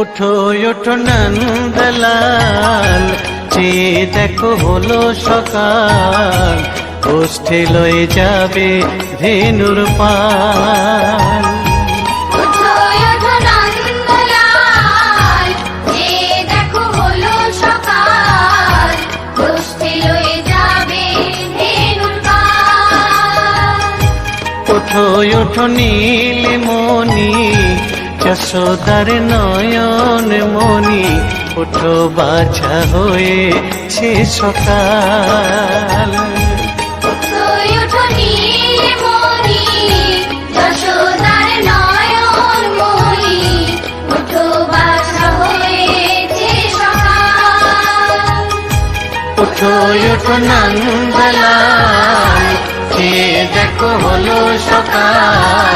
ওঠো ওঠো ওঠো নন্দলাল। যে দেখো হলো সকাল। গোষ্ঠী লয়ে যাবে ধেনুর পাল। ওঠো ওঠো নীলমণি। যশোদার নয়ন মণি ওঠো বাছা হয়েছে সকাল। ওঠো বাসা হয়েছে সকাল। যে দেখো হলো সকাল।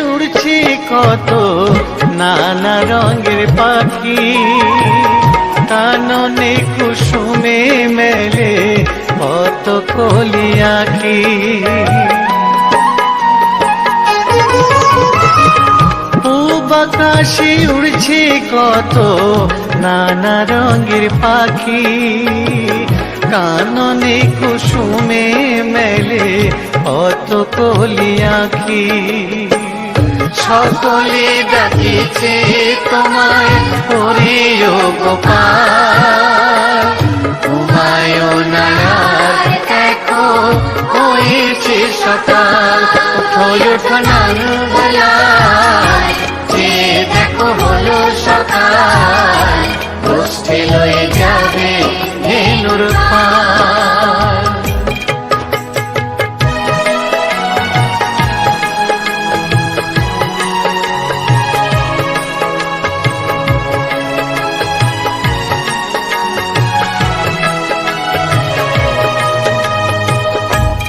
উড়ছে কত নানা রঙের পাখি। কাননে কুসুমে মেলে কত কলি আঁকি পূব আকাশে উড়ছে কত নানা রঙের পাখি। কাননে কুসুমে মেলে অত কলি আঁখি। সকলে ডাকিছে তোমায় হরিও গোপাল। তোমায় নায়ার দেখো হয়েছে সকাল ওঠো ওঠো নন্দলাল যে দেখো হলো সকাল, গোষ্ঠী লয়ে যাবে পাল।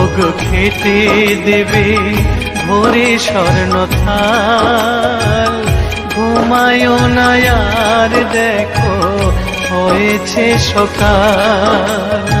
কুমকুমে খেতে দেবে ভোরে স্বর্ণ থাল। ঘুমায় না দেখো হয়েছে সকাল।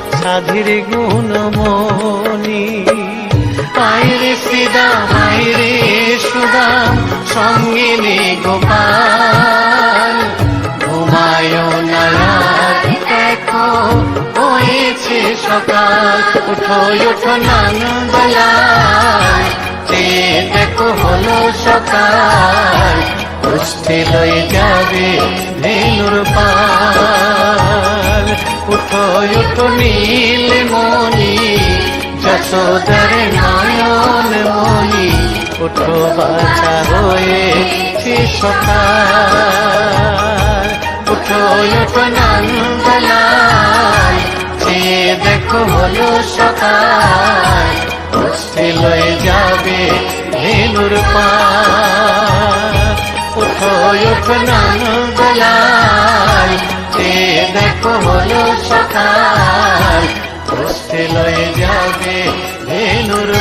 সাধীর গুণমণি আইরে শ্রীদাম আইরে সুদাম সঙ্গে নে গোপাল। ঘুমায় দেখো, হয়েছে সকাল। উঠো উঠো যে দেখো হলো সকাল। গোষ্ঠী লয়ে যাবে ধেনুর পাল। উঠো উঠো নীল মণি? যশোদর নয়ন মণি উঠো বাছা হয়েছে সকাল। উঠো উঠো নন্দলাল, যে দেখো হলো সকাল গোষ্ঠী লয়ে যাবে ধেনুর পাল উঠো উঠো নন্দলাল হলো সকাল কষ্টে লয়ে যাবে ভেনুর